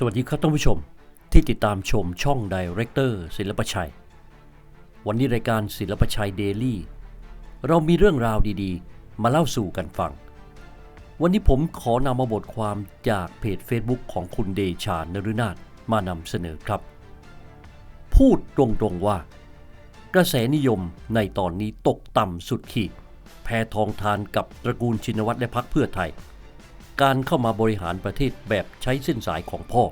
สวัสดีครับท่านผู้ชมที่ติดตามชมช่องดีเรคเตอร์ศิลปชัย วันนี้รายการศิลปชัยเดลี่เรามีเรื่องราวดีๆ มาเล่าสู่กันฟัง วันนี้ผมขอนำมาบทความจากเพจ Facebook ของคุณเดชานฤนาถมานำเสนอครับ พูดตรงๆว่า กระแสนิยมในตอนนี้ตกต่ำสุดขีด แพทองทานกับตระกูลชินวัตรและพักเพื่อไทย การเข้ามาบริหารประเทศแบบใช้เส้นสายของพ่อ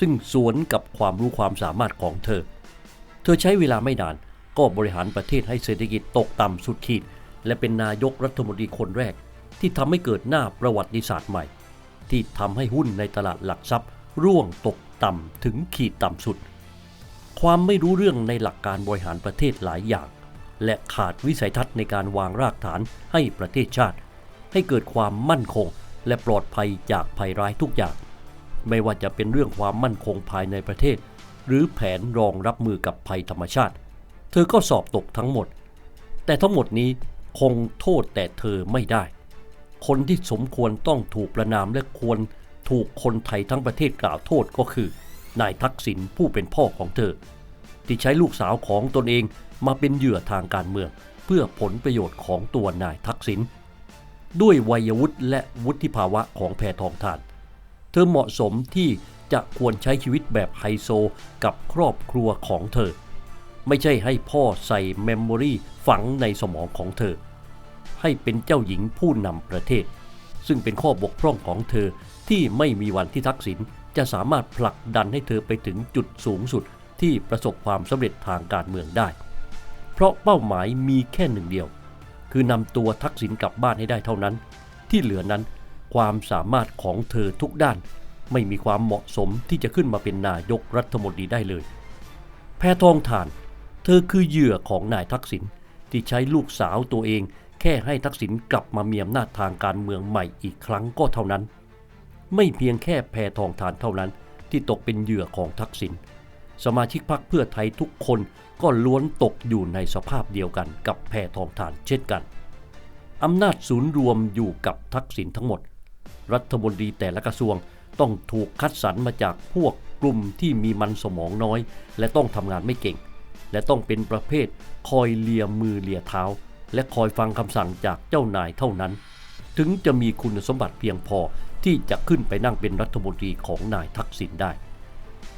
ซึ่งสวนกับความรู้ความสามารถของเธอ เธอใช้เวลาไม่นานก็บริหารประเทศให้เศรษฐกิจตกต่ำสุดขีด และเป็นนายกรัฐมนตรีคนแรก ที่ทำให้เกิดหน้าประวัติศาสตร์ใหม่ ที่ทำให้หุ้นในตลาดหลักทรัพย์ ร่วงตกต่ำถึงขีดต่ำสุด ความไม่รู้เรื่องในหลักการบริหารประเทศหลายอย่าง และขาดวิสัยทัศน์ในการวางรากฐานให้ประเทศชาติ ให้เกิดความมั่นคง และปลอดภัยจากภัยร้ายทุกอย่าง ไม่ว่าจะเป็นเรื่องความมั่นคงภายในประเทศ หรือแผนรองรับมือกับภัยธรรมชาติ เธอก็สอบตกทั้งหมด แต่ทั้งหมดนี้คงโทษแต่เธอไม่ได้ คนที่สมควรต้องถูกประนามและควรถูกคนไทยทั้งประเทศกล่าวโทษก็คือนายทักษิณผู้เป็นพ่อของเธอ ที่ใช้ลูกสาวของตนเองมาเป็นเหยื่อทางการเมือง เพื่อผลประโยชน์ของตัวนายทักษิณ ด้วยวัยวุฒิและวุฒิภาวะของแพทองทาน เธอเหมาะสมที่จะควรใช้ชีวิตแบบไฮโซกับครอบครัวของเธอ ไม่ใช่ให้พ่อใส่เมมโมรีฝังในสมองของเธอ ให้เป็นเจ้าหญิงผู้นำประเทศ ซึ่งเป็นข้อบกพร่องของเธอที่ไม่มีวันที่ทักษิณจะสามารถผลักดันให้เธอไปถึงจุดสูงสุดที่ประสบความสำเร็จทางการเมืองได้ เพราะเป้าหมายมีแค่หนึ่งเดียว คือนำตัวทักษิณกลับบ้านให้ได้เท่านั้น ที่เหลือนั้นความสามารถของเธอทุกด้าน ไม่มีความเหมาะสมที่จะขึ้นมาเป็นนายกรัฐมนตรีได้เลย แพทองทาน เธอคือเหยื่อของนายทักษิณที่ใช้ลูกสาวตัวเอง แค่ให้ทักษิณกลับมามีอำนาจทางการเมืองใหม่อีกครั้งก็เท่านั้น ไม่เพียงแค่แพทองทานเท่านั้นที่ตกเป็นเหยื่อของทักษิณ สมาชิกพรรคเพื่อไทยทุกคนก็ล้วนตกอยู่ในสภาพเดียวกันกับแพทองทานเช่นกัน อำนาจศูนย์รวมอยู่กับทักษิณทั้งหมด รัฐมนตรีแต่ละกระทรวงต้องถูกคัดสรรมาจากพวกกลุ่มที่มีมันสมองน้อย และต้องทำงานไม่เก่ง และต้องเป็นประเภทคอยเลียมือเลียเท้า และคอยฟังคำสั่งจากเจ้านายเท่านั้น ถึงจะมีคุณสมบัติเพียงพอที่จะขึ้นไปนั่งเป็นรัฐมนตรีของนายทักษิณได้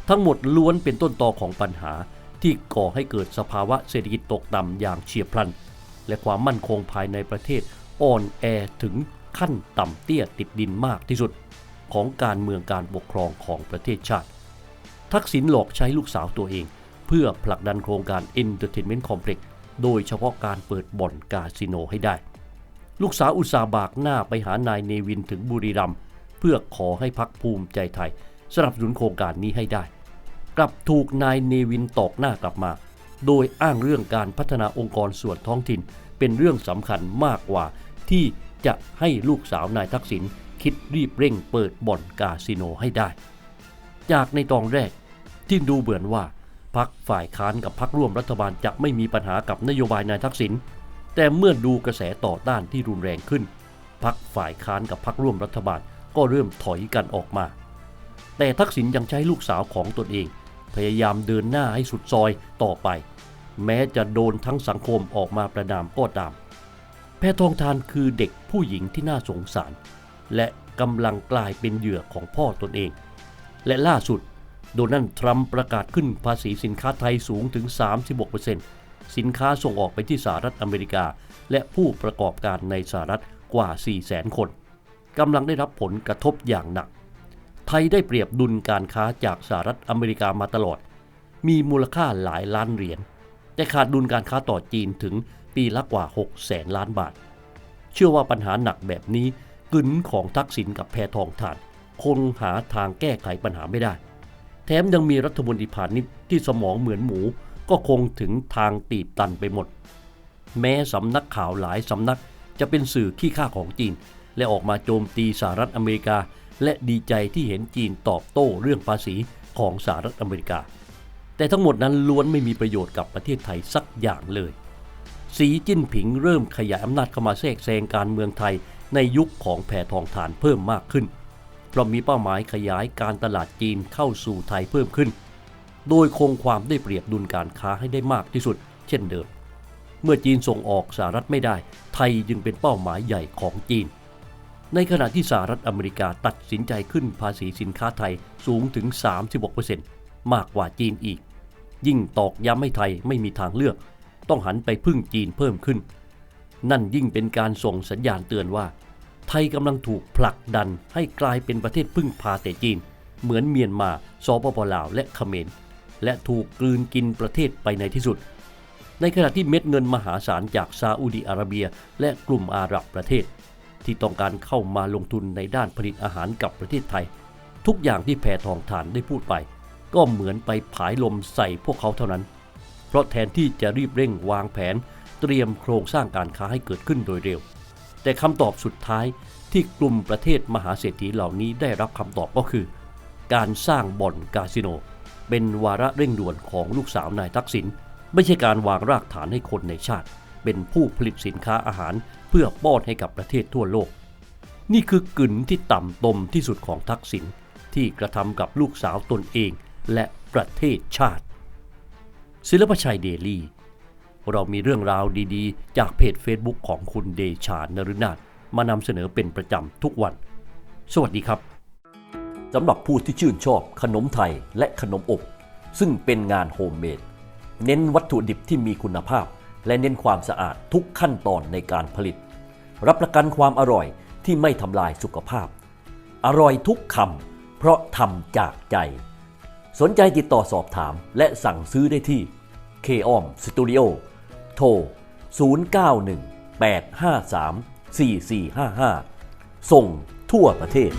ทั้งหมดล้วนเป็นต้นตอของปัญหาที่ก่อให้เกิดสภาวะเศรษฐกิจตกต่ำอย่างเฉียบพลัน และความมั่นคงภายในประเทศอ่อนแอถึงขั้นต่ำเตี้ยติดดินมากที่สุด ของการเมืองการปกครองของประเทศชาติ ทักษิณหลอกใช้ลูกสาวตัวเอง เพื่อผลักดันโครงการ Entertainment Complex โดยเฉพาะการเปิดบ่อนคาสิโนให้ได้ ลูกสาวอุตสาบากหน้าไปหานายเนวินถึงบุรีรัมย์เพื่อขอให้พักภูมิใจไทย สนับสนุนโครงการนี้ให้ได้ กลับถูกนายเนวินตอกหน้ากลับมา โดยอ้างเรื่องการพัฒนาองค์กรส่วนท้องถิ่น เป็นเรื่องสำคัญมากกว่า ที่จะให้ลูกสาวนายทักษิณคิดรีบเร่งเปิดบ่อนคาสิโนให้ได้ จากในตอนแรกที่ดูเหมือนว่าพักฝ่ายค้านกับพักร่วมรัฐบาลจะไม่มีปัญหากับนโยบายนายทักษิณแต่เมื่อดูกระแสต่อต้านที่รุนแรงขึ้นพักฝ่ายค้านกับพักร่วมรัฐบาลก็เริ่มถอยกันออกมา แต่ทักษิณยังใช้ลูกสาวของตนเอง พยายามเดินหน้าให้สุดซอยต่อไป แม้จะโดนทั้งสังคมออกมาประนามก็ตาม แพทองทานคือเด็กผู้หญิงที่น่าสงสาร และกำลังกลายเป็นเหยื่อของพ่อตนเอง และล่าสุดโดนัลด์ทรัมป์ประกาศขึ้นภาษีสินค้าไทยสูงถึง 36%สินค้าส่งออกไปที่สหรัฐอเมริกา และผู้ประกอบการในสหรัฐกว่า 400,000 คนกำลังได้รับผลกระทบอย่างหนัก ไทยได้เปรียบดุลการค้าจากสหรัฐอเมริกามาตลอด มีมูลค่าหลายล้านเหรียญ แต่ขาดดุลการค้าต่อจีนถึงปีละกว่า 6 แสนล้านบาท เชื่อว่าปัญหาหนักแบบนี้กึนของทักษิณกับแพทองทาน คงหาทางแก้ไขปัญหาไม่ได้ แถมยังมีรัฐมนตรีพาณิชย์ที่สมองเหมือนหมูก็คงถึงทางตีบตันไปหมด แม้สำนักข่าวหลายสำนักจะเป็นสื่อขี้ข้าของจีน และออกมาโจมตีสหรัฐอเมริกา และดีใจที่เห็นจีนตอบโต้เรื่องภาษีของสหรัฐอเมริกา แต่ทั้งหมดนั้นล้วนไม่มีประโยชน์กับประเทศไทยสักอย่างเลย สีจิ้นผิงเริ่มขยายอำนาจเข้ามาแทรกแซงการเมืองไทยในยุคของแพทองทานเพิ่มมากขึ้น เพราะมีเป้าหมายขยายการตลาดจีนเข้าสู่ไทยเพิ่มขึ้น โดยคงความได้เปรียบดุลการค้าให้ได้มากที่สุด เช่นเดิม เมื่อจีนส่งออกสหรัฐไม่ได้ ไทยจึงเป็นเป้าหมายใหญ่ของจีน ในขณะที่สหรัฐอเมริกาตัดสินใจขึ้นภาษีสินค้าไทยสูงถึง 36%มากกว่าจีนอีก ยิ่งตอกย้ำให้ไทยไม่มีทางเลือก ต้องหันไปพึ่งจีนเพิ่มขึ้น นั่นยิ่งเป็นการส่งสัญญาณเตือนว่า ไทยกำลังถูกผลักดันให้กลายเป็นประเทศพึ่งพาแต่จีน เหมือนเมียนมาสปปลาวและเขมรและถูกกลืนกินประเทศไปในที่สุด ในขณะที่เม็ดเงินมหาศาลจากซาอุดิอาระเบีย และกลุ่มอาหรับประเทศ ที่ต้องการเข้ามาลงทุนในด้านผลิตอาหารกับประเทศไทย ทุกอย่างที่แพทองทานได้พูดไป ก็เหมือนไปผายลมใส่พวกเขาเท่านั้น เพราะแทนที่จะรีบเร่งวางแผน เตรียมโครงสร้างการค้าให้เกิดขึ้นโดยเร็ว แต่คำตอบสุดท้ายที่กลุ่มประเทศมหาเศรษฐีเหล่านี้ได้รับคำตอบก็คือ การสร้างบ่อนคาสิโน เป็นวาระเร่งด่วนของลูกสาวนายทักษิณไม่ใช่การวางรากฐานให้คนในชาติ เป็นผู้ผลิตสินค้าอาหารเพื่อป้อนให้กับประเทศทั่วโลก นี่คือกึ่นที่ต่ำตมที่สุดของทักษิณที่กระทำกับลูกสาวตนเองและประเทศชาติ ศิลปชัยเดลี่ เรามีเรื่องราวดีๆ จากเพจ Facebook ของคุณเดชานรุนาถมานำเสนอเป็นประจำทุกวัน สวัสดีครับสำหรับผู้ที่ชื่นชอบขนมไทยและขนมอบ ซึ่งเป็นงานโฮมเมดเน้นวัตถุดิบที่มีคุณภาพ และเน้นความสะอาดทุกขั้นตอนในการผลิต รับประกันความอร่อยที่ไม่ทำลายสุขภาพ อร่อยทุกคำเพราะทำจากใจ สนใจติดต่อสอบถามและสั่งซื้อได้ที่ k o m Studio โทร 091 853 4455 ส่งทั่วประเทศ